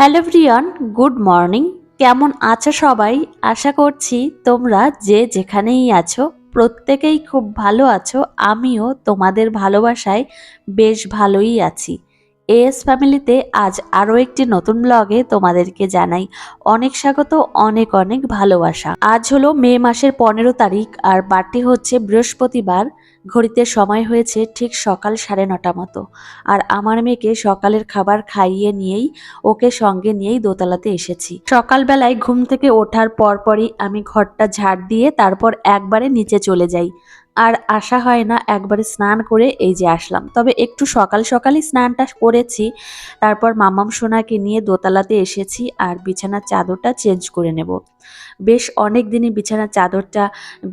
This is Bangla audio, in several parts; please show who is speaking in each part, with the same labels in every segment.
Speaker 1: Hello Brian good morning. কেমন আছো সবাই? আশা করছি তোমরা যে যেখানেই আছো, প্রত্যেকেই খুব ভালো আছো। আমিও তোমাদের ভালোবাসায় বেশ ভালোই আছি। এএস ফ্যামিলিতে আজ আরও একটি নতুন ব্লগে তোমাদেরকে জানাই অনেক স্বাগত, অনেক অনেক ভালোবাসা। আজ হলো মে মাসের পনেরো তারিখ আর বারটি হচ্ছে বৃহস্পতিবার। ঘড়িতে সময় হয়েছে ঠিক সকাল সাড়ে নটা মতো। আর আমার মেয়েকে সকালের খাবার খাইয়ে নিয়েই, ওকে সঙ্গে নিয়েই দোতলাতে এসেছি। সকালবেলায় ঘুম থেকে ওঠার পরপরই আমি ঘরটা ঝাড় দিয়ে তারপর একবারে নিচে চলে যাই। আর আসা হয় না একবারে স্নান করে এই যে আসলাম। তবে একটু সকাল সকালই স্নানটা করেছি, তারপর মামাম সোনাকে নিয়ে দোতলাতে এসেছি আর বিছানার চাদরটা চেঞ্জ করে নেব। বেশ অনেক দিনই বিছানার চাদরটা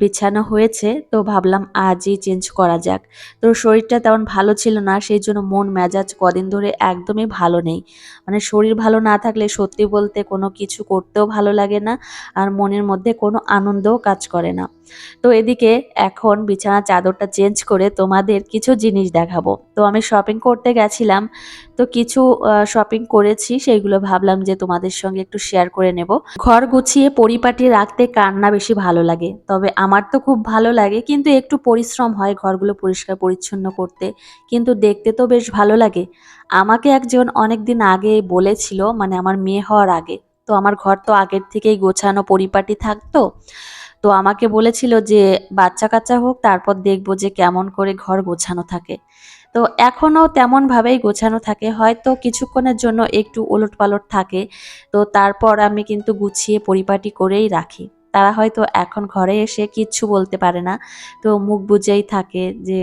Speaker 1: বিছানো হয়েছে, তো ভাবলাম আজই চেঞ্জ করা যাক। তো শরীরটা তেমন ভালো ছিল না, সেই জন্য মন মেজাজ কদিন ধরে একদমই ভালো নেই। মানে শরীর ভালো না থাকলে সত্যি বলতে কোনো কিছু করতেও ভালো লাগে না, আর মনের মধ্যে কোনো আনন্দও কাজ করে না। তো এদিকে এখন বিছানার চাদরটা চেঞ্জ করে তোমাদের কিছু জিনিস দেখাবো। তো আমি শপিং করতে গেছিলাম, তো কিছু শপিং করেছি, সেইগুলো ভাবলাম যে তোমাদের সঙ্গে একটু শেয়ার করে নেব। ঘর গুছিয়ে পরিপাটি রাখতে কান্না বেশি ভালো লাগে। তবে আমার তো খুব ভালো লাগে, কিন্তু একটু পরিশ্রম হয় ঘরগুলো পরিষ্কার পরিচ্ছন্ন করতে। কিন্তু দেখতে তো বেশ ভালো লাগে। আমাকে একজন অনেক দিন আগে বলেছিল মানে আমার মেয়ে হওয়ার আগে, তো আমার ঘর তো আগের থেকেই গোছানো পরিপাটি থাকতো। তো আমাকে বলেছিল যে, বাচ্চা কাচ্চা হোক, তারপর দেখব যে কেমন করে ঘর গোছানো থাকে। তো এখনও তেমনভাবেই গোছানো থাকে, হয়তো কিছুক্ষণের জন্য একটু ওলট পালট থাকে। তো তারপর আমি কিন্তু গুছিয়ে পরিপাটি করেই রাখি। তারা হয়তো এখন ঘরে এসে কিচ্ছু বলতে পারে না। তো মুখ বুঝেই থাকে যে,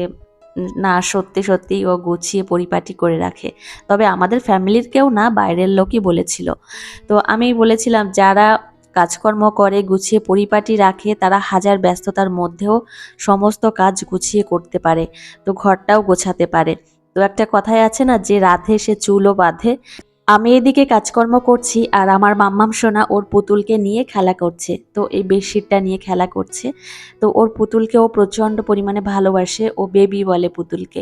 Speaker 1: না, সত্যি সত্যি ও গুছিয়ে পরিপাটি করে রাখে। তবে আমাদের ফ্যামিলির কেউ না, বাইরের লোকই বলেছিল। তো আমি বলেছিলাম, যারা কাজকর্ম করে, গুছিয়ে পরিপাটি রাখে, তারা হাজার ব্যস্ততার মধ্যেও সমস্ত কাজ গুছিয়ে করতে পারে, তো ঘরটাও গোছাতে পারে। তো একটা কথাই আছে না, যে রাধে সে চুলও বাঁধে। আমি এদিকে কাজকর্ম করছি আর আমার মাম্মাম সোনা ওর পুতুলকে নিয়ে খেলা করছে। তো এই বেডশিটটা নিয়ে খেলা করছে। তো ওর পুতুলকে ও প্রচণ্ড পরিমাণে ভালোবাসে। ও বেবি বলে পুতুলকে।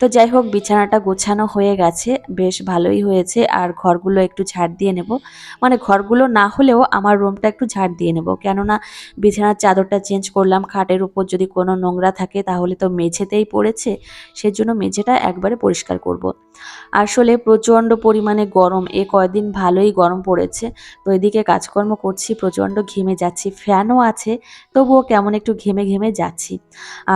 Speaker 1: তো যাই হোক, বিছানাটা গোছানো হয়ে গেছে। বেশ ভালোই হয়েছে। আর ঘরগুলো একটু ঝাড় দিয়ে নেব। মানে ঘরগুলো না হলেও আমার রুমটা একটু ঝাড় দিয়ে নেব। কেননা বিছানার চাদরটা চেঞ্জ করলাম। খাটের উপর যদি কোনো নোংরা থাকে তাহলে তো মেঝেতেই পড়েছে। সেজন্য মেঝেটা একবারে পরিষ্কার করব। আসলে প্রচণ্ড পরিমাণে গরম। এ কয়দিন ভালোই গরম পড়েছে। তো এদিকে কাজকর্ম করছি প্রচণ্ড ঘেমে যাচ্ছি। ফ্যানও আছে তবুও কেমন একটু ঘেমে ঘেমে যাচ্ছি।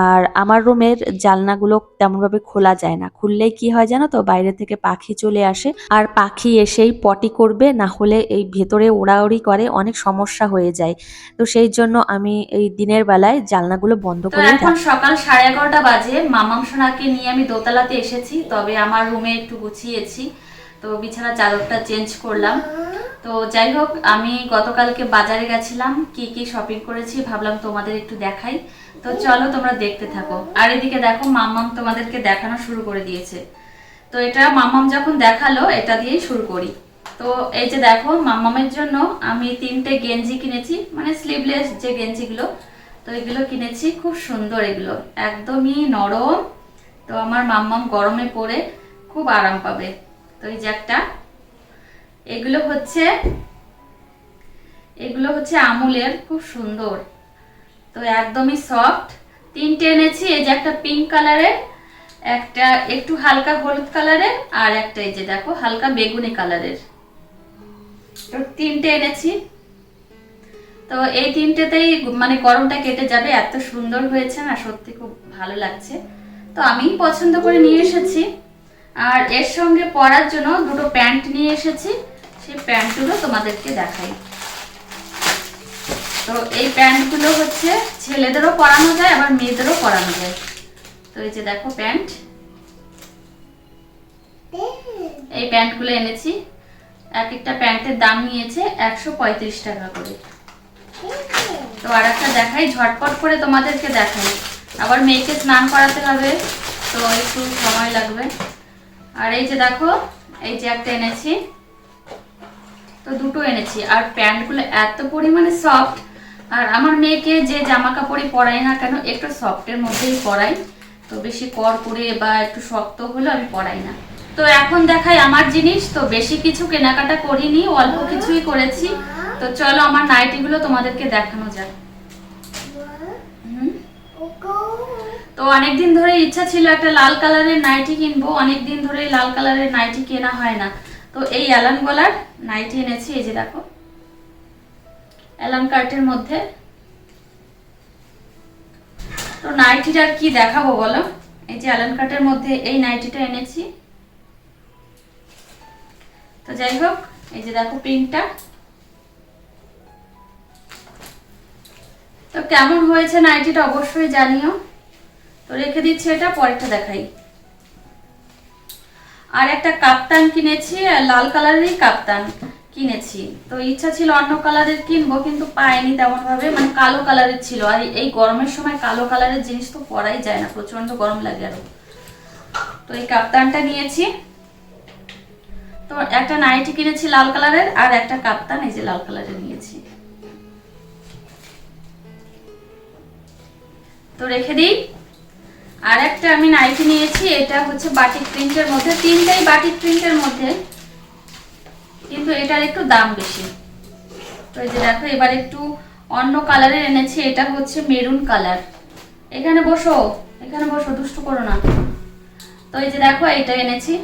Speaker 1: আর আমার রুমের জালনাগুলো তেমনভাবে খোলা যায় না। খুললেই কি হয় জানো তো? বাইরে থেকে পাখি চলে আসে। আর পাখি এসেই পটি করবে না হলে এই ভেতরে ওড়াউড়ি করে অনেক সমস্যা হয়ে যায়। তো সেই জন্য আমি এই দিনের বেলায় জালনাগুলো বন্ধ করে
Speaker 2: এখন সকাল সাড়ে এগারোটা বাজে। মামাম সোনাকে নিয়ে আমি দোতলাতে এসেছি। তবে আমার রুমে একটু গুছিয়েছি। তো বিছানা চাদরটা চেঞ্জ করলাম। তো যাই হোক, আমি গতকালকে বাজারে গেছিলাম, কি কি শপিং করেছি ভাবলাম তোমাদের একটু দেখাই। তো চলো তোমরা দেখতে থাকো। আর এদিকে দেখো, মাম্মাম তোমাদেরকে দেখানো শুরু করে দিয়েছে। তো এটা মাম্মাম যখন দেখাল, এটা দিয়েই শুরু করি। তো এই যে দেখো, মাম্মামের জন্য আমি তিনটে গেঞ্জি কিনেছি মানে স্লিভলেস যে গেঞ্জিগুলো, তো এগুলো কিনেছি। খুব সুন্দর এগুলো। একদমই নরম। তো আমার মাম্মাম গরমে পরে খুব আরাম পাবে। তো এই যে একটা, এগুলো হচ্ছে এগুলো হচ্ছে আমুলের, খুব সুন্দর। তো একদমই সফট তিনটে এনেছি, এই যে একটা পিঙ্ক কালারের একটা একটু হালকা হলুদ কালারের আর একটা এই যে দেখো, হালকা বেগুনি কালারের তো তিনটে এনেছি। তো এই তিনটেতেই মানে গরমটা কেটে যাবে, এত সুন্দর হয়েছে না, সত্যি খুব ভালো লাগছে। তো আমি পছন্দ করে নিয়ে এসেছি। আর এর সঙ্গে পরার জন্য দুটো প্যান্ট নিয়ে এসেছি। সেই প্যান্টগুলো তোমাদেরকে দেখাই। তো এই প্যান্টগুলো হচ্ছে ছেলেদেরও পরানো যায়, আবার মেয়েদেরও পরানো যায়। তো এই যে দেখো প্যান্ট। এই প্যান্টগুলো এনেছি। এক একটা প্যান্টের দাম নিয়েছে একশো পঁয়ত্রিশ টাকা করে। তো আর একটা দেখাই, ঝটপট করে তোমাদেরকে দেখাই। আবার মেয়েকে স্নান করাতে হবে, তো একটু সময় লাগবে। আর এই যে দেখো, এই যে একটা এনেছি। তো দুটো এনেছি। আর প্যান্টগুলো এত পরিমাণে সফট আর আমার মেয়েকে যে জামা কাপড়ই পরাই না কেন, একটু সফটের মধ্যেই পরাই। তো বেশি কর করে বা একটু শক্ত হলে আমি পরাই না। তো এখন দেখাই আমার জিনিস। তো বেশি কিছু কেনাকাটা করিনি, অল্প কিছুই করেছি। তো চলো আমার নাইটিগুলো তোমাদেরকে দেখানো হুম তো অনেকদিন ধরে ইচ্ছা ছিল একটা লাল কালারের নাইটি কিনবো, অনেকদিন ধরে লাল কালারের নাইটি কেনা হয় না। তো এই অ্যালান গলার নাইটি এনেছি, এই যে দেখো। অ্যালান কার্টের মধ্যে। তো নাইটিটার কি দেখাবো বলো? এই যে অ্যালান কার্টের মধ্যে এই নাইটিটা এনেছি। তো যাই হোক, এই যে দেখো পিঙ্কটা। তো কেমন হয়েছে নাইটিটা অবশ্যই জানিও। তো রেখে দিচ্ছি এটা, পরেরটা দেখাই। আর একটা কাপ্তান কিনেছি লাল কালারেরই কাপ্তান কিনেছি। তো ইচ্ছা ছিল অন্য কালারের কিনবো, কিন্তু পাইনি তেমন ভাবে মানে কালো কালারের ছিল। আর এই গরমের সময় কালো কালারের জিনিস তো পরাই যায় না প্রচণ্ড গরম লাগে আরও। তো এই কাপ্তানটা নিয়েছি। তো একটা নাইটি কিনেছি লাল কালারের, আর একটা কাপ্তান এই যে লাল কালারের নিয়েছি। তো রেখে দিই। আর একটা আমি নাইটি নিয়েছি, এটা হচ্ছে বাটিক প্রিন্টের মধ্যে। তিনটাই বাটিক প্রিন্টের মধ্যে, কিন্তু এটার একটু দাম বেশি। তো এই যে দেখো, এবার একটু অন্য কালারের এনেছি, এটা হচ্ছে মেরুন কালার এখানে বসো এখানে বসো, দুষ্টু করো না। তো এই যে দেখো, এটা এনেছি।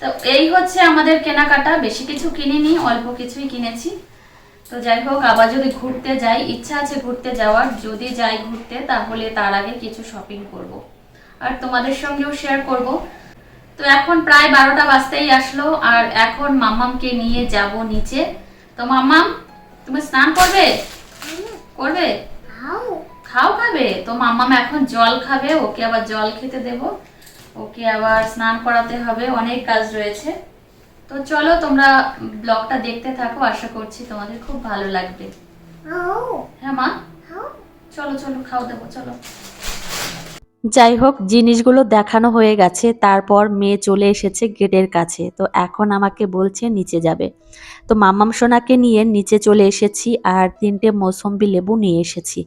Speaker 2: তো এই হচ্ছে আমাদের কেনাকাটা। বেশি কিছু কিনিনি, অল্প কিছুই কিনেছি। তো যাই হোক আবার যদি ঘুরতে যাই ইচ্ছা আছে ঘুরতে যাওয়ার যদি যাই ঘুরতে তাহলে তার আগে কিছু শপিং করব। আর তোমাদের সঙ্গেও শেয়ার করব। তো এখন প্রায় বারোটা বাজতেই আসলো আর এখন মামামকে নিয়ে যাব নিচে। তো মাম্মাম তুমি স্নান করবে? করবে? খাও খাবে? তো মাম্মাম এখন জল খাবে ওকে আবার জল খেতে দেব। ওকে আবার স্নান করাতে হবে অনেক কাজ রয়েছে। তো চলো তোমরা ব্লগটা দেখতে থাকো আশা করছি তোমাদের খুব ভালো লাগবে। হ্যাঁ মা? চলো চলো খাও দেবো চলো।
Speaker 1: যাই হোক, জিনিসগুলো দেখানো হয়ে গেছে, তারপর মেয়ে চলে এসেছে গেটের কাছে। তো এখন আমাকে বলছে নিচে যাবে। তো মাম্মাম সোনাকে নিয়ে নিচে চলে এসেছি আর তিনটে মৌসম্বি লেবু নিয়ে এসেছি।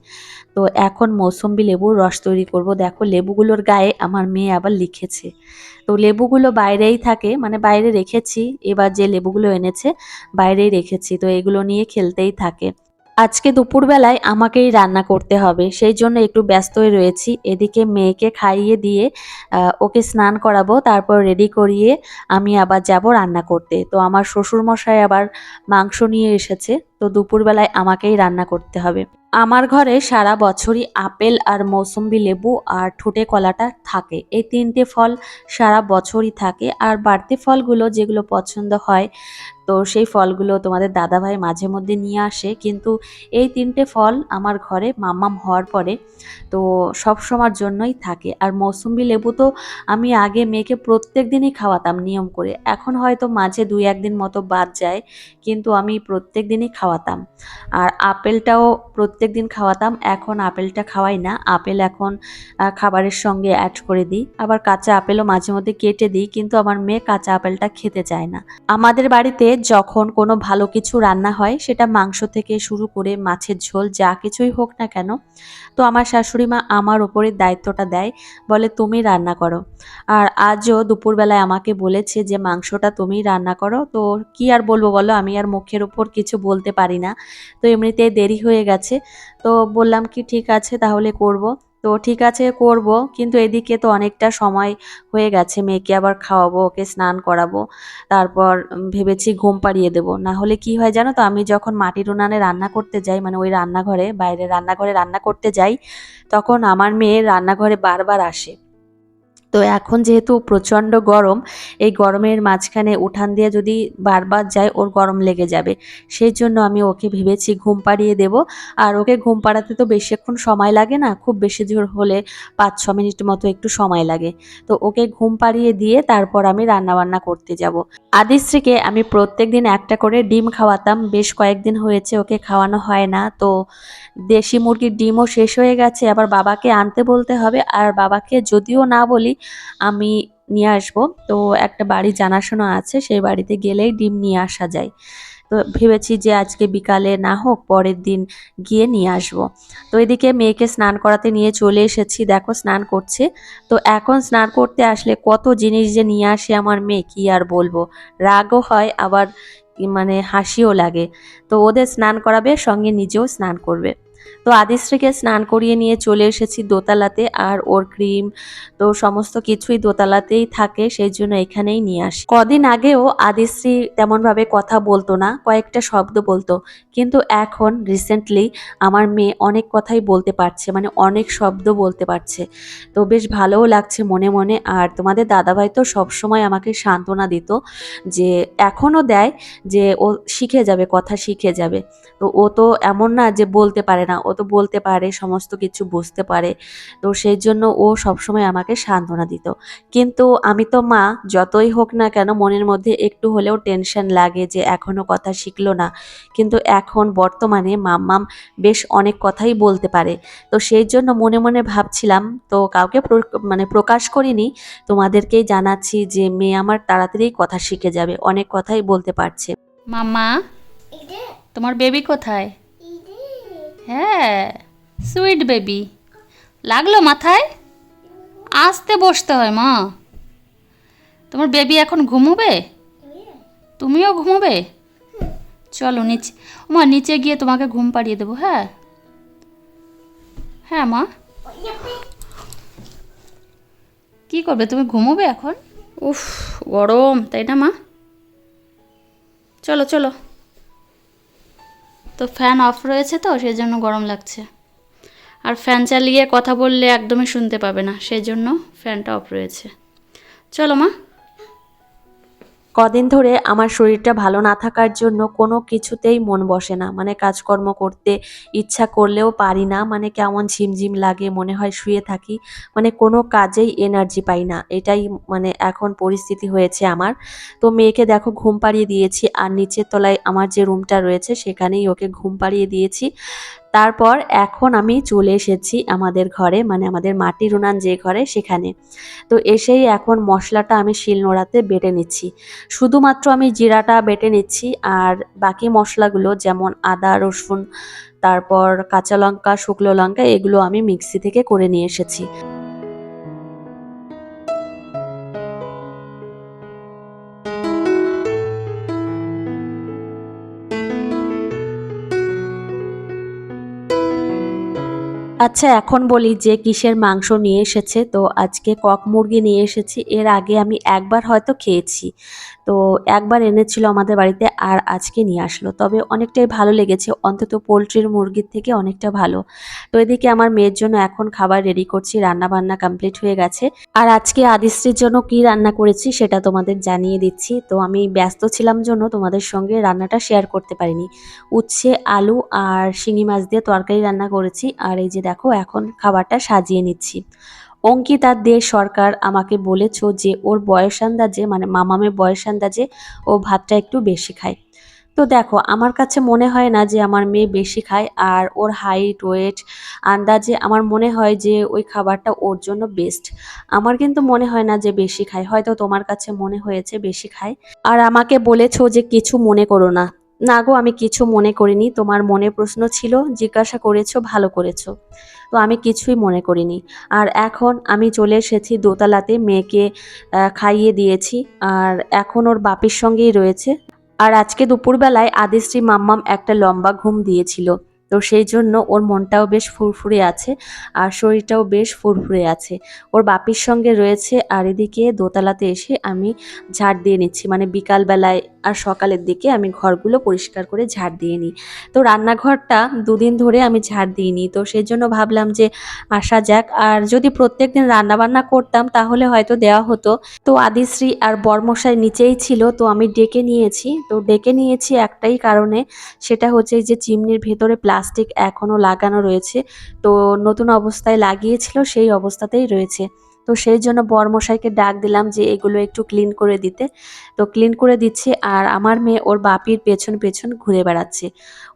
Speaker 1: তো এখন মৌসম্বি লেবুর রস তৈরি করব। দেখো, লেবুগুলোর গায়ে আমার মেয়ে আবার লিখেছে। তো লেবুগুলো বাইরেই থাকে মানে বাইরে রেখেছি, এবার যে লেবুগুলো এনেছে বাইরেই রেখেছি। তো এগুলো নিয়ে খেলতেই থাকে। আজকে দুপুরবেলায় আমাকেই রান্না করতে হবে, সেই জন্য একটু ব্যস্তই রয়েছি। এদিকে মেয়েকে খাইয়ে দিয়ে ওকে স্নান করাবো, তারপর রেডি করিয়ে আমি আবার যাব রান্না করতে। তো আমার শ্বশুরমশাই আবার মাংস নিয়ে এসেছে। তো দুপুরবেলায় আমাকেই রান্না করতে হবে। আমার ঘরে সারা বছরই আপেল আর মৌসুম্বি লেবু আর ঠোঁটে কলাটা থাকে। এই তিনটে ফল সারা বছরই থাকে। আর বাড়তি ফলগুলো যেগুলো পছন্দ হয়, তো সেই ফলগুলো তোমাদের দাদাভাই মাঝে মধ্যে নিয়ে আসে। কিন্তু এই তিনটে ফল আমার ঘরে মাম্মাম হওয়ার পরে তো সব সময়ের জন্যই থাকে। আর মৌসুম্বি লেবু তো আমি আগে মেয়েকে প্রত্যেক দিনই খাওয়াতাম নিয়ম করে। এখন হয়তো মাঝে দুই একদিন মতো বাদ যায়, কিন্তু আমি প্রত্যেক দিনই খাওয়াতাম। আর আপেলটাও প্রত্যেক দিন খাওয়াতাম। এখন আপেলটা খাওয়াই না। আপেল এখন খাবারের সঙ্গে অ্যাড করে দিই। আবার কাঁচা আপেলও মাঝে মধ্যে কেটে দিই, কিন্তু আমার মেয়ে কাঁচা আপেলটা খেতে চায় না। আমাদের বাড়িতে যখন কোনো ভালো কিছু রান্না হয়, সেটা মাংস থেকে শুরু করে মাছের ঝোল, যা কিছুই হোক না কেন, তো আমার শাশুড়ি মা আমার ওপরে দায়িত্বটা দেয়, বলে তুমি রান্না করো। আর আজও দুপুরবেলায় আমাকে বলেছে যে, মাংসটা তুমি রান্না করো। তো কি আর বলব বলো? আমি আর মুখের উপর কিছু বলতে পারি না। তো এমনিতে দেরি হয়ে গেছে। তো বললাম কি, ঠিক আছে, তাহলে করব। তো ঠিক আছে, করব। কিন্তু এদিকে তো অনেকটা সময় হয়ে গেছে। মেয়েকে আবার খাওয়াবো, ওকে স্নান করাবো। তারপর ভেবেছি ঘুম পাড়িয়ে দেবো। না হলে কি হয় জানো তো, আমি যখন মাটির উনানে রান্না করতে যাই মানে ওই রান্নাঘরে বাইরে রান্নাঘরে রান্না করতে যাই, তখন আমার মেয়ে রান্নাঘরে বারবার আসে। তো এখন যেহেতু প্রচণ্ড গরম, এই গরমের মাঝখানে উঠান দিয়ে যদি বারবার যায়, ওর গরম লেগে যাবে। সেই জন্য আমি ওকে ভেবেছি ঘুম পাড়িয়ে দেব। আর ওকে ঘুম পাড়াতে তো বেশিক্ষণ সময় লাগে না, খুব বেশি জোর হলে পাঁচ ছ মিনিট মতো একটু সময় লাগে। তো ওকে ঘুম পাড়িয়ে দিয়ে তারপর আমি রান্নাবান্না করতে যাব। আদিশ্রীকে আমি প্রত্যেক দিন একটা করে ডিম খাওয়াতাম, বেশ কয়েকদিন হয়েছে ওকে খাওয়ানো হয় না। তো দেশি মুরগির ডিমও শেষ হয়ে গেছে, আবার বাবাকে আনতে বলতে হবে। আর বাবাকে যদিও না বলি আমি নিয়ে আসব। তো একটা বাড়ি জানাশোনা আছে, সেই বাড়িতে গেলেই ডিম নিয়ে আসা যায়। তো ভেবেছি যে আজকে বিকালে না হোক পরের দিন গিয়ে নিয়ে আসব। তো এদিকে মেয়েকে স্নান করাতে নিয়ে চলে এসেছি, দেখো স্নান করছে। তো এখন স্নান করতে আসলে কত জিনিস যে নিয়ে আসে আমার মেয়ে, কি আর বলব? রাগও হয়, আবার মানে হাসিও লাগে। তো ওদের স্নান করাবে, সঙ্গে নিজেও স্নান করবে। তো আদিশ্রীকে স্নান করিয়ে নিয়ে চলে এসেছি দোতলাতে আর ওর ক্রিম তো সমস্ত কিছুই দোতলাতেই থাকে, সেই জন্য এখানেই নিয়ে আসি। কদিন আগেও আদিশ্রী তেমনভাবে কথা বলতো না, কয়েকটা শব্দ বলতো। কিন্তু এখন রিসেন্টলি আমার মেয়ে অনেক কথাই বলতে পারছে মানে অনেক শব্দ বলতে পারছে। তো বেশ ভালোও লাগছে মনে মনে আর তোমাদের দাদাভাই তো সবসময় আমাকে সান্ত্বনা দিত যে এখনও দেয় যে ও শিখে যাবে, কথা শিখে যাবে। তো ও তো এমন না যে বলতে পারে না ও তো বলতে পারে সমস্ত কিছু বুঝতে পারে। তো সেই জন্য ও সবসময় আমাকে সান্ত্বনা দিত। কিন্তু আমি তো মা যতই হোক না কেন মনের মধ্যে একটু হলেও টেনশন লাগে যে এখনও কথা শিখলো না। কিন্তু এখন বর্তমানে মাম্মাম বেশ অনেক কথাই বলতে পারে। তো সেই জন্য মনে মনে ভাবছিলাম তো কাউকে মানে প্রকাশ করিনি। তোমাদেরকেই জানাচ্ছি যে মেয়ে আমার তাড়াতাড়ি কথা শিখে যাবে অনেক কথাই বলতে পারছে।
Speaker 2: মাম্মা তোমার বেবি কোথায়? হ্যাঁ সুইট বেবি লাগল মাথায়? আসতে বসতে হয়, মা। তোমার বেবি এখন ঘুমোবে? তুমিও ঘুমোবে? চলো নিচে, মা, নিচে গিয়ে তোমাকে ঘুম পাড়িয়ে দেবো হ্যাঁ? হ্যাঁ মা। কি করবে? তুমি ঘুমোবে এখন? উফ, গরম, তাই না, মা? চলো চলো। তো ফ্যান অফ রয়েছে তো সেই জন্য গরম লাগছে। আর ফ্যান চালিয়ে কথা বললে একদমই শুনতে পাবে না সেই জন্য ফ্যানটা অফ রয়েছে। চলো মা।
Speaker 1: কদিন ধরে আমার শরীরটা ভালো না থাকার জন্য কোনো কিছুতেই মন বসে না। মানে কাজকর্ম করতে ইচ্ছা করলেও পারি না। মানে কেমন ঝিমঝিম লাগে, মনে হয় শুয়ে থাকি। মানে কোনো কাজেই এনার্জি পাই না। এটাই মানে এখন পরিস্থিতি হয়েছে আমার। তো মেয়েকে দেখো ঘুম পাড়িয়ে দিয়েছি। আর নিচের তলায় আমার যে রুমটা রয়েছে, সেখানেই ওকে ঘুম পাড়িয়ে দিয়েছি। তারপর এখন আমি চলে এসেছি আমাদের ঘরে মানে আমাদের মাটির উনান যে ঘরে সেখানে। তো এসেই এখন মশলাটা আমি শিলনোড়াতে বেটে নিচ্ছি। শুধুমাত্র আমি জিরাটা বেটে নিচ্ছি আর বাকি মশলাগুলো যেমন আদা, রসুন, তারপর কাঁচা লঙ্কা, শুকনো লঙ্কা, এগুলো আমি মিক্সি থেকে করে নিয়ে এসেছি। আচ্ছা এখন বলি যে কিসের মাংস নিয়ে এসেছে। তো আজকে কক মুরগি নিয়ে এসেছি। এর আগে আমি একবার হয়তো খেয়েছি। তো একবার এনেছিল আমাদের বাড়িতে আর আজকে নিয়ে আসলো। তবে অনেকটাই ভালো লেগেছে। অন্তত পোলট্রির মুরগির থেকে অনেকটা ভালো। তো এদিকে আমার মেয়ের জন্য এখন খাবার রেডি করছি। রান্না বান্না কমপ্লিট হয়ে গেছে। আর আজকে আদিশ্রীর জন্য কি রান্না করেছি সেটা তোমাদের জানিয়ে দিচ্ছি। তো আমি ব্যস্ত ছিলাম জন্য তোমাদের সঙ্গে রান্নাটা শেয়ার করতে পারিনি। উচ্ছে, আলু আর শিঙি মাছ দিয়ে তরকারি রান্না করেছি। আর এই যে দেখো, এখন খাবারটা সাজিয়ে নিচ্ছি। অঙ্কিতা দে সরকার আমাকে বলেছ যে, ওর বয়স আন্দাজে মানে মামামের বয়স আন্দাজে ও ভাতটা একটু বেশি খায়। তো দেখো, আমার কাছে মনে হয় না যে আমার মেয়ে বেশি খায়, আর ওর হাইট ওয়েট আন্দাজে আমার মনে হয় যে ওই খাবারটা ওর জন্য বেস্ট আমার কিন্তু মনে হয় না যে বেশি খায়, হয়তো তোমার কাছে মনে হয়েছে বেশি খায়। আর আমাকে বলেছ যে কিছু মনে করো না। না গো, আমি কিছু মনে করিনি। তোমার মনে প্রশ্ন ছিল, জিজ্ঞাসা করেছ, ভালো করেছ। তো আমি কিছুই মনে করিনি। আর এখন আমি চলে এসেছি দোতলাতে, মেয়েকে খাইয়ে দিয়েছি। আর এখন ওর বাপির সঙ্গেই রয়েছে। আর আজকে দুপুরবেলায় আদিশ্রী মাম্মাম একটা লম্বা ঘুম দিয়েছিল। তো সেই জন্য ওর মনটাও বেশ ফুরফুরে আছে আর শরীরটাও বেশ ফুরফুরে আছে। ওর বাপির সঙ্গে রয়েছে আর এদিকে দোতলাতে এসে আমি ঝাড় দিয়ে নিচ্ছি। মানে বিকালবেলায় আর সকালের দিকে আমি ঘরগুলো পরিষ্কার করে ঝাড় দিয়ে নিই। তো রান্নাঘরটা দুদিন ধরে আমি ঝাড় দিইনি। তো সেই জন্য ভাবলাম যে আসা যাক। আর যদি প্রত্যেক দিন রান্নাবান্না করতাম তাহলে হয়তো দেওয়া হতো। তো আদিশ্রী আর বর্মশাই নিচেই ছিল। তো আমি ডেকে নিয়েছি। তো ডেকে নিয়েছি একটাই কারণে। সেটা হচ্ছে যে চিমনির ভেতরে প্লাস্টিক এখনও লাগানো রয়েছে। তো নতুন অবস্থায় লাগিয়েছিল সেই অবস্থাতেই রয়েছে। তো সেই জন্য বরমশাইকে ডাক দিলাম যে এগুলো একটু ক্লিন করে দিতে। তো ক্লিন করে দিচ্ছে আর আমার মেয়ে ওর বাপির পেছন পেছন ঘুরে বেড়াচ্ছে।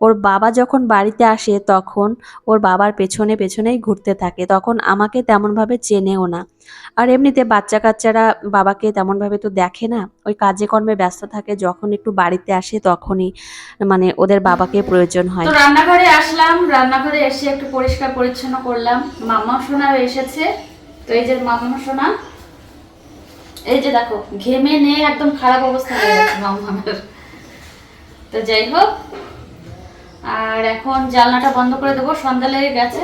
Speaker 1: ওর বাবা যখন বাড়িতে আসে তখন ওর বাবার পেছনে পেছনেই ঘুরতে থাকে। তখন আমাকে তেমনভাবে চেনেও না। আর এমনিতে বাচ্চা কাচ্চারা বাবাকে তেমনভাবে তো দেখে না। ওই কাজে কর্মে ব্যস্ত থাকে, যখন একটু বাড়িতে আসে তখনই মানে ওদের বাবাকে প্রয়োজন হয়।
Speaker 2: রান্নাঘরে আসলাম। রান্নাঘরে এসে একটু পরিষ্কার পরিচ্ছন্ন করলাম। মামা সোনা এসেছে। তো এই যে মামা সোনা এই যে দেখো, ঘেমে নিয়ে একদম খারাপ অবস্থা হয়ে গেছে মামামের তো যাই হোক, আর এখন জানলাটা বন্ধ করে দেবো, সন্ধ্যা লেগে গেছে।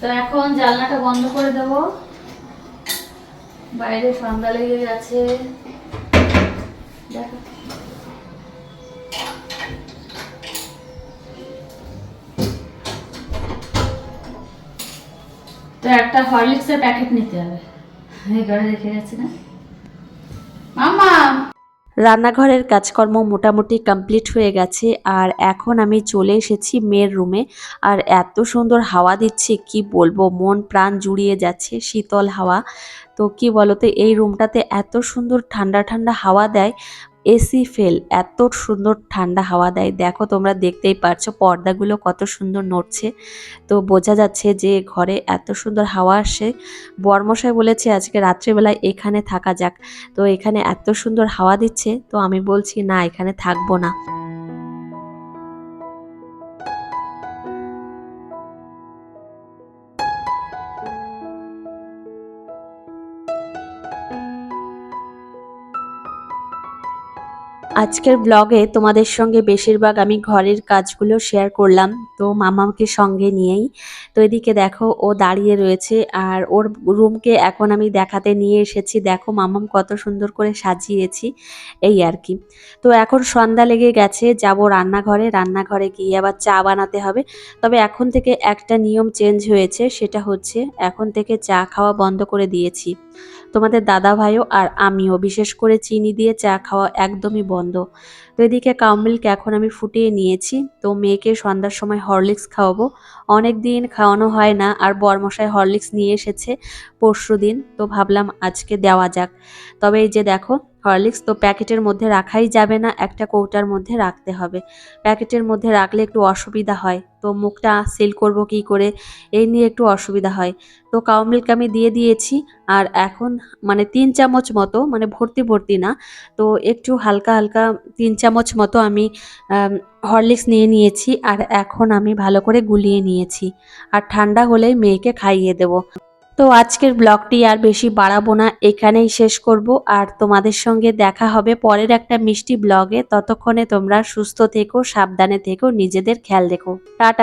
Speaker 2: তো এখন জানলাটা বন্ধ করে দেব। বাইরে সন্ধ্যা লেগে গেছে। দেখো। তো একটা হরলিক্সের প্যাকেট নিতে হবে। ঘরে গেছি না। মামা
Speaker 1: রান্নাঘরের কাজকর্ম মোটামুটি কমপ্লিট হয়ে গেছে, আর এখন আমি চলে এসেছি মেয়ের রুমে। আর এত সুন্দর হাওয়া দিচ্ছে, কি বলব? মন প্রাণ জুড়িয়ে যাচ্ছে, শীতল হাওয়া। তো কি বলতো, এই রুমটাতে এত সুন্দর ঠান্ডা ঠান্ডা হাওয়া দেয় এসি ফেল এত সুন্দর ঠান্ডা হাওয়া দেয়। দেখো তোমরা দেখতেই পারছ, পর্দাগুলো কত সুন্দর নড়ছে। তো বোঝা যাচ্ছে যে ঘরে এত সুন্দর হাওয়া আসে বর্মশাই বলেছে আজকে রাত্রিবেলায় এখানে থাকা যাক। তো এখানে এত সুন্দর হাওয়া দিচ্ছে, তো আমি বলছি না, এখানে থাকব না। আজকের ব্লগে তোমাদের সঙ্গে বেশিরভাগ আমি ঘরের কাজগুলো শেয়ার করলাম, তো মামাকে সঙ্গে নিয়েই। তো এদিকে দেখো, ও দাঁড়িয়ে রয়েছে আর ওর রুমকে এখন আমি দেখাতে নিয়ে এসেছি। দেখো, মামাম কত সুন্দর করে সাজিয়েছি, এই আর কি। তো এখন সন্ধ্যা লেগে গেছে, যাব রান্নাঘরে। রান্নাঘরে গিয়ে আবার চা বানাতে হবে। তবে এখন থেকে একটা নিয়ম চেঞ্জ হয়েছে, সেটা হচ্ছে এখন থেকে চা খাওয়া বন্ধ করে দিয়েছি। তোমাদের দাদা ভাইও আর আমিও, বিশেষ করে চিনি দিয়ে চা খাওয়া একদমই বন্ধ। তো এদিকে কাউমিল্ক এখন আমি ফুটিয়ে নিয়েছি, তো মেয়েকে সন্ধ্যার সময় হরলিক্স খাওয়াবো। অনেক দিন খাওয়ানো হয় না আর বরমশায় হরলিক্স নিয়ে এসেছে পরশু দিন তো ভাবলাম আজকে দেওয়া যাক। তবে এই যে দেখো হরলিক্স, তো প্যাকেটের মধ্যে রাখাই যাবে না, একটা কৌটার মধ্যে রাখতে হবে। প্যাকেটের মধ্যে রাখলে একটু অসুবিধা হয়, তো মুখটা সিল করব কি করে, এই নিয়ে একটু অসুবিধা হয়। তো কাউ মিল্ক আমি দিয়ে দিয়েছি, আর এখন মানে তিন চামচ মতো মানে ভর্তি ভর্তি না, তো একটু হালকা হালকা তিন চামচ মতো আমি হরলিক্স নিয়ে নিয়েছি, আর এখন আমি ভালো করে গুলিয়ে নিয়েছি। আর ঠান্ডা হলেই মেয়েকে খাইয়ে দেবো। তো আজকের ব্লগটি আর বেশি বাড়াবো না, এখানেই শেষ করব। আর তোমাদের সঙ্গে দেখা হবে পরের একটা মিষ্টি ব্লগে। ততক্ষণে তোমরা সুস্থ থেকো, সাবধানে থেকো, নিজেদের খেয়াল রেখো। টাটা।